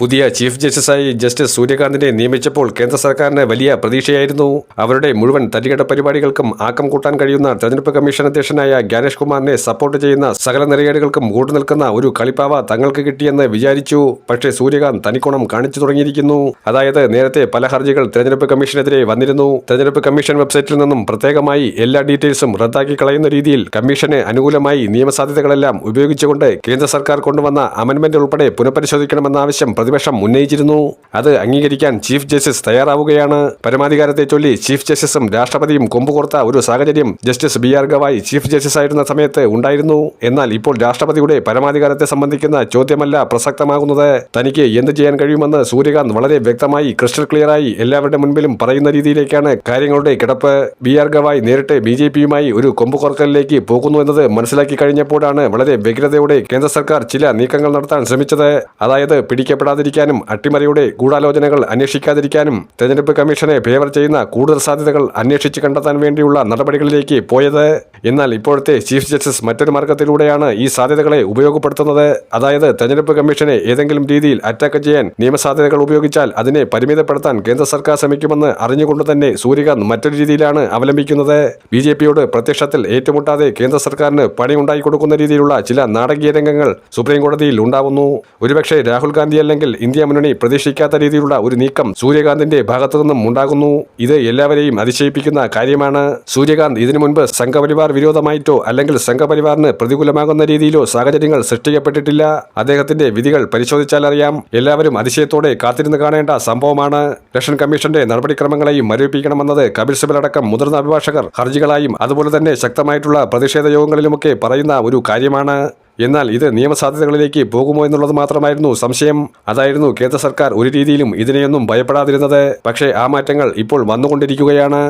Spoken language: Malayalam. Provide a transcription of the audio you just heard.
പുതിയ ചീഫ് ജസ്റ്റിസായി ജസ്റ്റിസ് സൂര്യകാന്തിനെ നിയമിച്ചപ്പോൾ കേന്ദ്ര സർക്കാരിന് വലിയ പ്രതീക്ഷയായിരുന്നു. അവരുടെ മുഴുവൻ തരികട പരിപാടികൾക്കും ആക്കം കൂട്ടാൻ കഴിയുന്ന തെരഞ്ഞെടുപ്പ് കമ്മീഷൻ അധ്യക്ഷനായ ജ്ഞാനേഷ് കുമാറിനെ സപ്പോർട്ട് ചെയ്യുന്ന സകല നിലയാടികൾക്കും കൂട്ടുനിൽക്കുന്ന ഒരു കളിപ്പാവ തങ്ങൾക്ക് കിട്ടിയെന്ന് വിചാരിച്ചു. പക്ഷേ സൂര്യകാന്ത് തനിക്കുണം കാണിച്ചു തുടങ്ങിയിരിക്കുന്നു. അതായത് നേരത്തെ പല ഹർജികൾ തെരഞ്ഞെടുപ്പ് കമ്മീഷനെതിരെ വന്നിരുന്നു. തെരഞ്ഞെടുപ്പ് കമ്മീഷൻ വെബ്സൈറ്റിൽ നിന്നും പ്രത്യേകമായി എല്ലാ ഡീറ്റെയിൽസും റദ്ദാക്കി കളയുന്ന രീതിയിൽ കമ്മീഷന് അനുകൂലമായി നിയമസാധ്യതകളെല്ലാം ഉപയോഗിച്ചുകൊണ്ട് കേന്ദ്ര സർക്കാർ കൊണ്ടുവന്ന അമെന്റ്മെന്റ് ഉൾപ്പെടെ പുനഃപരിശോധിക്കണമെന്ന ആവശ്യം പ്രതിപക്ഷം ഉന്നയിച്ചിരുന്നു. അത് അംഗീകരിക്കാൻ ചീഫ് ജസ്റ്റിസ് തയ്യാറാവുകയാണ്. പരമാധികാരത്തെ ചൊല്ലി ചീഫ് ജസ്റ്റിസും രാഷ്ട്രപതിയും കൊമ്പുകോർത്ത ഒരു സാഹചര്യം justice B R Gavai chief justice ആയിരുന്ന സമയത്ത് ഉണ്ടായിരുന്നു. എന്നാൽ ഇപ്പോൾ രാഷ്ട്രപതിയുടെ പരമാധികാരത്തെ സംബന്ധിക്കുന്ന ചോദ്യമല്ല പ്രസക്തമാകുന്നത്. തനിക്ക് എന്ത് ചെയ്യാൻ കഴിയുമെന്ന് സൂര്യകാന്ത് വളരെ വ്യക്തമായി ക്രിസ്റ്റൽ ക്ലിയറായി എല്ലാവരുടെ മുൻപിലും പറയുന്ന രീതിയിലേക്കാണ് കാര്യങ്ങളുടെ കിടപ്പ്. ബി ആർ ഗവായ് നേരിട്ട് ബി ജെ പിയുമായി ഒരു കൊമ്പുകോർക്കലിലേക്ക് പോകുന്നു എന്നത് മനസ്സിലാക്കി കഴിഞ്ഞപ്പോഴാണ് വളരെ വ്യഗ്രതയോടെ കേന്ദ്ര സർക്കാർ ചില നീക്കങ്ങൾ നടത്താൻ ശ്രമിച്ചത്. അതായത് പിടിക്കപ്പെടാതിരിക്കാനും അട്ടിമറിയുടെ ഗൂഢാലോചനകൾ അന്വേഷിക്കാതിരിക്കാനും തെരഞ്ഞെടുപ്പ് കമ്മീഷനെ ഫേവർ ചെയ്യുന്ന കൂടുതൽ സാധ്യതകൾ അന്വേഷിച്ച് കണ്ടെത്താൻ വേണ്ടിയുള്ള നടപടികളിലേക്ക് പോയത് എന്നാൽ ഇപ്പോഴത്തെ ചീഫ് ജസ്റ്റിസ് മറ്റൊരു മാർഗത്തിലൂടെയാണ് ഈ സാധ്യതകളെ ഉപയോഗപ്പെടുത്തുന്നത്. അതായത് തെരഞ്ഞെടുപ്പ് കമ്മീഷനെ ഏതെങ്കിലും രീതിയിൽ അറ്റാക്ക് ചെയ്യാൻ നിയമസാധ്യതകൾ ഉപയോഗിച്ചാൽ അതിനെ പരിമിതപ്പെടുത്താൻ കേന്ദ്ര സർക്കാർ ശ്രമിക്കുമെന്ന് അറിഞ്ഞുകൊണ്ട് തന്നെ സൂര്യകാന്ത് മറ്റൊരു രീതിയിലാണ് അവലംബിക്കുന്നത്. ബി ജെ പിയോട് പ്രത്യക്ഷത്തിൽ ഏറ്റുമുട്ടാതെ കേന്ദ്ര സർക്കാരിന് പണി ഉണ്ടായി കൊടുക്കുന്ന രീതിയിലുള്ള ചില നാടകീയ രംഗങ്ങൾ സുപ്രീം കോടതിയിൽ ഉണ്ടാവുന്നു. ഒരുപക്ഷെ രാഹുൽ ഗാന്ധി അല്ലെങ്കിൽ ഇന്ത്യ മുന്നണി പ്രതീക്ഷിക്കാത്ത രീതിയിലുള്ള ഒരു നീക്കം സൂര്യകാന്തിന്റെ ഭാഗത്തു നിന്നും ഉണ്ടാകുന്നു. ഇത് എല്ലാവരെയും അതിശയിപ്പിക്കുന്ന കാര്യമാണ്. സൂര്യകാന്ത് ഇതിനു മുൻപ് സംഘപരിവാർ വിരോധമായിട്ടോ അല്ലെങ്കിൽ സംഘപരിവാറിന് പ്രതികൂലമാകുന്ന രീതിയിലോ സാഹചര്യങ്ങൾ സൃഷ്ടിക്കപ്പെട്ടിട്ടില്ല. അദ്ദേഹത്തിന്റെ വിധികൾ പരിശോധിച്ചാൽ അറിയാം. എല്ലാവരും അതിശയത്തോടെ കാത്തിരുന്ന് കാണേണ്ട സംഭവമാണ്. ഇലക്ഷൻ കമ്മീഷന്റെ നടപടിക്രമങ്ങളെയും മരവിപ്പിക്കണമെന്നത് കപിൽ സിബൽ അടക്കം മുതിർന്ന അഭിഭാഷകർ ഹർജികളായും അതുപോലെ തന്നെ ശക്തമായിട്ടുള്ള പ്രതിഷേധ യോഗങ്ങളിലുമൊക്കെ പറയുന്ന ഒരു കാര്യമാണ്. എന്നാൽ ഇത് നിയമസാധ്യതകളിലേക്ക് പോകുമോ എന്നുള്ളത് മാത്രമായിരുന്നു സംശയം. അതായിരുന്നു കേന്ദ്ര സർക്കാർ ഒരു രീതിയിലും ഇതിനെയൊന്നും ഭയപ്പെടാതിരുന്നത്. പക്ഷേ ആ മാറ്റങ്ങൾ ഇപ്പോൾ വന്നുകൊണ്ടിരിക്കുകയാണ്.